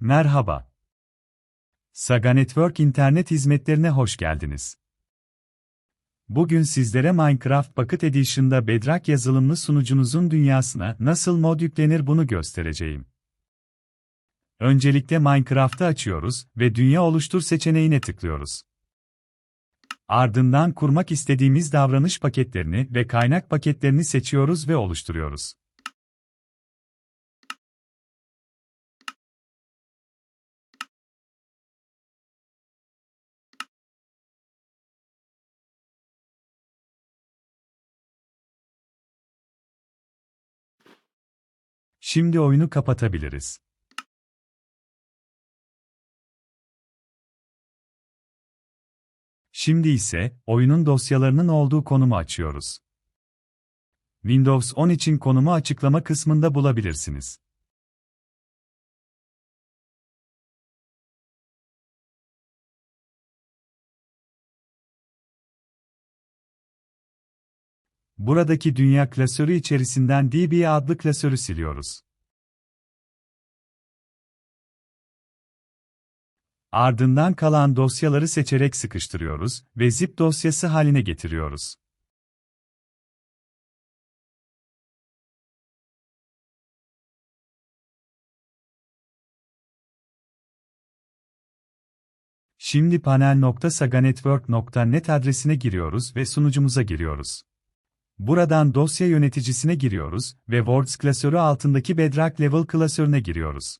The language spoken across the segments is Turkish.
Merhaba. Saga Network internet hizmetlerine hoş geldiniz. Bugün sizlere Minecraft Pocket Edition'da Bedrock yazılımlı sunucunuzun dünyasına nasıl mod yüklenir bunu göstereceğim. Öncelikle Minecraft'ı açıyoruz ve Dünya Oluştur seçeneğine tıklıyoruz. Ardından kurmak istediğimiz davranış paketlerini ve kaynak paketlerini seçiyoruz ve oluşturuyoruz. Şimdi oyunu kapatabiliriz. Şimdi ise oyunun dosyalarının olduğu konumu açıyoruz. Windows 10 için konumu açıklama kısmında bulabilirsiniz. Buradaki dünya klasörü içerisinden DB adlı klasörü siliyoruz. Ardından kalan dosyaları seçerek sıkıştırıyoruz ve zip dosyası haline getiriyoruz. Şimdi panel.saganetwork.net adresine giriyoruz ve sunucumuza giriyoruz. Buradan dosya yöneticisine giriyoruz ve Words klasörü altındaki Bedrock Level klasörüne giriyoruz.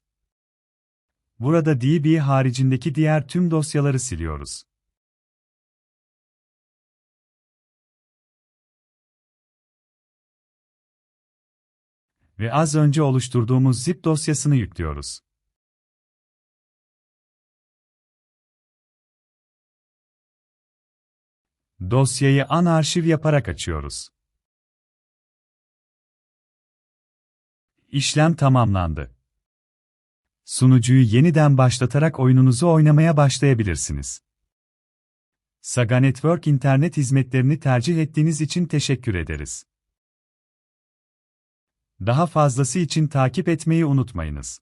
Burada DB haricindeki diğer tüm dosyaları siliyoruz. Ve az önce oluşturduğumuz zip dosyasını yüklüyoruz. Dosyayı an arşiv yaparak açıyoruz. İşlem tamamlandı. Sunucuyu yeniden başlatarak oyununuzu oynamaya başlayabilirsiniz. Saga Network internet hizmetlerini tercih ettiğiniz için teşekkür ederiz. Daha fazlası için takip etmeyi unutmayınız.